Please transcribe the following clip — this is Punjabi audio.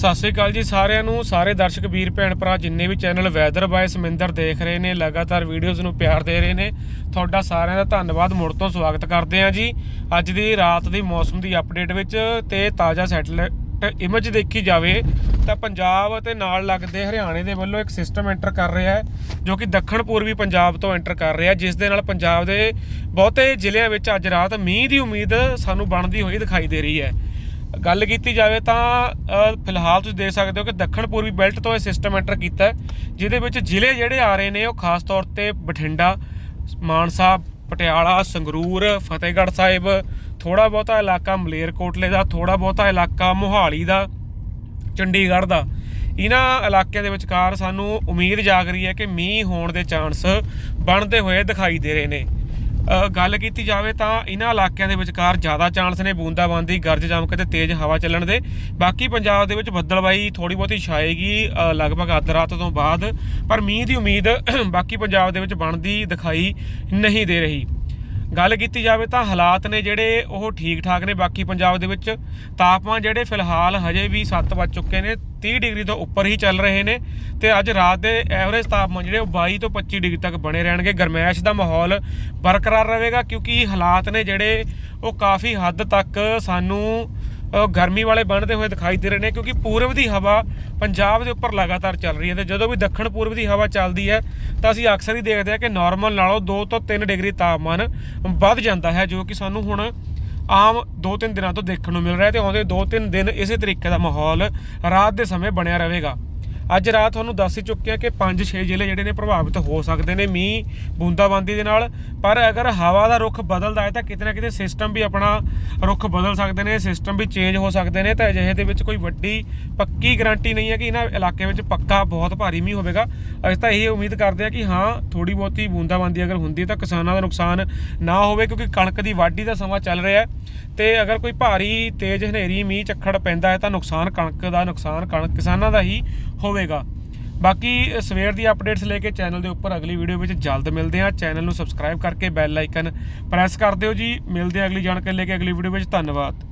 ਸਤਿ ਸ੍ਰੀ ਅਕਾਲ ਜੀ ਸਾਰਿਆਂ ਨੂੰ। ਸਾਰੇ ਦਰਸ਼ਕ, ਵੀਰ, ਭੈਣ, ਭਰਾ, ਜਿੰਨੇ ਵੀ ਚੈਨਲ ਵੈਦਰ ਬਾਏ ਸਮਿੰਦਰ ਦੇਖ ਰਹੇ ਨੇ, ਲਗਾਤਾਰ ਵੀਡੀਓਜ਼ ਨੂੰ ਪਿਆਰ ਦੇ ਰਹੇ ਨੇ, ਤੁਹਾਡਾ ਸਾਰਿਆਂ ਦਾ ਧੰਨਵਾਦ। ਮੁੜ ਤੋਂ ਸਵਾਗਤ ਕਰਦੇ ਹਾਂ ਜੀ। ਅੱਜ ਦੀ ਰਾਤ ਦੀ ਮੌਸਮ ਦੀ ਅਪਡੇਟ ਵਿੱਚ ਤੇ ਤਾਜ਼ਾ ਸੈਟਲਾਈਟ ਇਮੇਜ ਦੇਖੀ ਜਾਵੇ ਤਾਂ ਪੰਜਾਬ ਅਤੇ ਨਾਲ ਲੱਗਦੇ ਹਰਿਆਣੇ ਦੇ ਵੱਲੋਂ ਇੱਕ ਸਿਸਟਮ ਐਂਟਰ ਕਰ ਰਿਹਾ ਹੈ, ਜੋ ਕਿ ਦੱਖਣ ਪੂਰਬੀ ਪੰਜਾਬ ਤੋਂ ਐਂਟਰ ਕਰ ਰਿਹਾ ਜਿਸ ਦੇ ਨਾਲ ਪੰਜਾਬ ਦੇ ਬਹੁਤੇ ਜ਼ਿਲ੍ਹਿਆਂ ਵਿੱਚ ਅੱਜ ਰਾਤ ਮੀਂਹ ਦੀ ਉਮੀਦ ਸਾਨੂੰ ਬਣਦੀ ਹੋਈ ਦਿਖਾਈ ਦੇ ਰਹੀ ਹੈ। ਗੱਲ ਕੀਤੀ ਜਾਵੇ ਤਾਂ ਫਿਲਹਾਲ ਤੁਸੀਂ ਦੇਖ ਸਕਦੇ ਹੋ ਕਿ ਦੱਖਣ ਪੂਰਬੀ ਬੈਲਟ ਤੋਂ ਇਹ ਸਿਸਟਮ ਐਂਟਰ ਕੀਤਾ ਹੈ, ਜਿਹਦੇ ਵਿੱਚ ਜ਼ਿਲ੍ਹੇ ਜਿਹੜੇ ਆ ਰਹੇ ਨੇ ਉਹ ਖਾਸ ਤੌਰ ਤੇ ਬਠਿੰਡਾ, ਮਾਨਸਾ, ਪਟਿਆਲਾ, ਸੰਗਰੂਰ, ਫਤਿਹਗੜ੍ਹ ਸਾਹਿਬ ਥੋੜਾ ਬਹੁਤਾ ਇਲਾਕਾ ਮਲੇਰਕੋਟਲੇ ਦਾ ਥੋੜਾ ਬਹੁਤਾ ਇਲਾਕਾ ਮੋਹਾਲੀ ਦਾ, ਚੰਡੀਗੜ੍ਹ ਦਾ। ਇਹਨਾਂ ਇਲਾਕਿਆਂ ਦੇ ਵਿਚਕਾਰ ਸਾਨੂੰ ਉਮੀਦ ਜਾਗ ਰਹੀ ਹੈ ਕਿ ਮੀਂਹ ਹੋਣ ਦੇ ਚਾਂਸ ਬਣਦੇ ਹੋਏ ਦਿਖਾਈ ਦੇ ਰਹੇ ਨੇ। ਗੱਲ ਕੀਤੀ ਜਾਵੇ ਤਾਂ ਇਹਨਾਂ ਇਲਾਕਿਆਂ ਦੇ ਵਿਚਕਾਰ ਜ਼ਿਆਦਾ ਚਾਂਸ ਨੇ ਬੂੰਦਾਬਾਂਦੀ, ਗਰਜ ਚਮਕ ਤੇ ਤੇਜ਼ ਹਵਾ ਚੱਲਣ ਦੇ। ਬਾਕੀ ਪੰਜਾਬ ਦੇ ਵਿੱਚ ਬੱਦਲਬਾਈ ਥੋੜੀ ਬਹੁਤੀ ਛਾਏਗੀ ਲਗਭਗ ਅੱਧ ਰਾਤ ਤੋਂ ਬਾਅਦ। ਪਰ ਮੀਂਹ ਦੀ ਉਮੀਦ ਬਾਕੀ ਪੰਜਾਬ ਦੇ ਵਿੱਚ ਬਣਦੀ ਦਿਖਾਈ ਨਹੀਂ ਦੇ ਰਹੀ। ਗੱਲ ਕੀਤੀ ਜਾਵੇ ਤਾਂ ਹਾਲਾਤ ਨੇ ਜਿਹੜੇ ਉਹ ਠੀਕ ਠਾਕ ਨੇ। ਬਾਕੀ ਪੰਜਾਬ ਦੇ ਵਿੱਚ ਤਾਪਮਾਨ ਜਿਹੜੇ ਫਿਲਹਾਲ ਹਜੇ ਵੀ 7 ਵੱਜ ਚੁੱਕੇ ਨੇ 30 ਡਿਗਰੀ ਤੋਂ ਉੱਪਰ ਹੀ ਚੱਲ ਰਹੇ ਨੇ ਤੇ ਅੱਜ ਰਾਤ ਦੇ ਐਵਰੇਜ ਤਾਪਮਾਨ ਜਿਹੜੇ ਉਹ 22 ਤੋਂ 25 ਡਿਗਰੀ ਤੱਕ ਬਣੇ ਰਹਿਣਗੇ। ਗਰਮੈਸ਼ ਦਾ ਮਾਹੌਲ ਬਰਕਰਾਰ ਰਹੇਗਾ ਕਿਉਂਕਿ ਹਾਲਾਤ ਨੇ ਜਿਹੜੇ ਉਹ ਕਾਫੀ ਹੱਦ ਤੱਕ ਸਾਨੂੰ ਗਰਮੀ ਵਾਲੇ ਬਣਦੇ ਹੋਏ ਦਿਖਾਈ ਦੇ ਰਹੇ ਨੇ, ਕਿਉਂਕਿ ਪੂਰਬ ਦੀ ਹਵਾ ਪੰਜਾਬ ਦੇ ਉੱਪਰ ਲਗਾਤਾਰ ਚੱਲ ਰਹੀ ਹੈ ਤੇ ਜਦੋਂ ਵੀ ਦੱਖਣ ਪੂਰਬ ਦੀ ਹਵਾ ਚੱਲਦੀ ਹੈ, ਤਾਂ ਅਸੀਂ ਅਕਸਰ ਹੀ ਦੇਖਦੇ ਹਾਂ ਕਿ ਨਾਰਮਲ ਨਾਲੋਂ 2 ਤੋਂ 3 ਡਿਗਰੀ ਤਾਪਮਾਨ ਵੱਧ ਜਾਂਦਾ ਹੈ, ਜੋ ਕਿ ਸਾਨੂੰ ਹੁਣ ਆਮ 2-3 ਦਿਨਾਂ ਤੋਂ ਦੇਖਣ ਨੂੰ ਮਿਲ ਰਿਹਾ ਤੇ ਆਉਂਦੇ 2-3 ਦਿਨ ਇਸੇ ਤਰੀਕੇ ਦਾ ਮਾਹੌਲ ਰਾਤ ਦੇ ਸਮੇਂ ਬਣਿਆ ਰਹੇਗਾ। ਅੱਜ ਰਾਤ ਤੁਹਾਨੂੰ ਦੱਸ ਹੀ ਚੁੱਕੇ ਚੁੱਕਿਆ ਕਿ 5-6 ਜ਼ਿਲ੍ਹੇ ਜਿਹੜੇ ਨੇ ਪ੍ਰਭਾਵਿਤ ਹੋ ਸਕਦੇ ਨੇ ਮੀਂਹ, ਬੂੰਦਾਬਾਂਦੀ ਦੇ ਨਾਲ। ਪਰ ਅਗਰ ਹਵਾ ਦਾ ਰੁਖ ਬਦਲਦਾ ਹੈ ਤਾਂ ਕਿਤੇ ਨਾ ਕਿਤੇ ਸਿਸਟਮ ਵੀ ਆਪਣਾ ਰੁਖ ਬਦਲ ਸਕਦੇ ਨੇ ਸਿਸਟਮ ਵੀ ਚੇਂਜ ਹੋ ਸਕਦੇ ਨੇ। ਤਾਂ ਅਜਿਹੇ ਦੇ ਵਿੱਚ ਕੋਈ ਵੱਡੀ ਪੱਕੀ ਗਾਰੰਟੀ ਨਹੀਂ ਹੈ ਕਿ ਇਹਨਾਂ ਇਲਾਕਿਆਂ ਵਿੱਚ ਪੱਕਾ ਬਹੁਤ ਭਾਰੀ ਮੀਂਹ ਹੋਵੇਗਾ। ਅਸੀਂ ਤਾਂ ਇਹ ਉਮੀਦ ਕਰਦੇ ਹਾਂ ਕਿ ਹਾਂ ਥੋੜੀ ਬਹੁਤੀ ਬੂੰਦਾਬਾਂਦੀ ਅਗਰ ਹੁੰਦੀ ਹੈ ਤਾਂ ਕਿਸਾਨਾਂ ਦਾ ਨੁਕਸਾਨ ਨਾ ਹੋਵੇ, ਕਿਉਂਕਿ ਕਣਕ ਦੀ ਵਾਢੀ ਦਾ ਸਮਾਂ ਚੱਲ ਰਿਹਾ ਹੈ। ਤੇ ਅਗਰ ਕੋਈ ਭਾਰੀ ਤੇਜ਼ ਹਨੇਰੀ, ਮੀਂਹ ਚੱਖੜ ਪੈਂਦਾ ਹੈ ਤਾਂ ਨੁਕਸਾਨ ਕਣਕ ਦਾ, ਨੁਕਸਾਨ ਕਣਕ ਕਿਸਾਨਾਂ ਦਾ ਹੀ ਹੋਵੇ ਹੋਵੇਗਾ। ਬਾਕੀ ਸਵੇਰ ਦੀ ਅਪਡੇਟਸ ਲੈ ਕੇ ਚੈਨਲ ਦੇ ਉੱਪਰ ਅਗਲੀ ਵੀਡੀਓ ਵਿੱਚ ਜਲਦ ਮਿਲਦੇ ਹਾਂ। ਚੈਨਲ ਨੂੰ ਸਬਸਕ੍ਰਾਈਬ ਕਰਕੇ ਬੈਲ ਆਈਕਨ ਪ੍ਰੈਸ ਕਰ ਦਿਓ ਜੀ। ਮਿਲਦੇ ਹਾਂ ਅਗਲੀ ਜਾਣਕਾਰੀ ਲੈ ਕੇ ਅਗਲੀ ਵੀਡੀਓ ਵਿੱਚ। ਧੰਨਵਾਦ।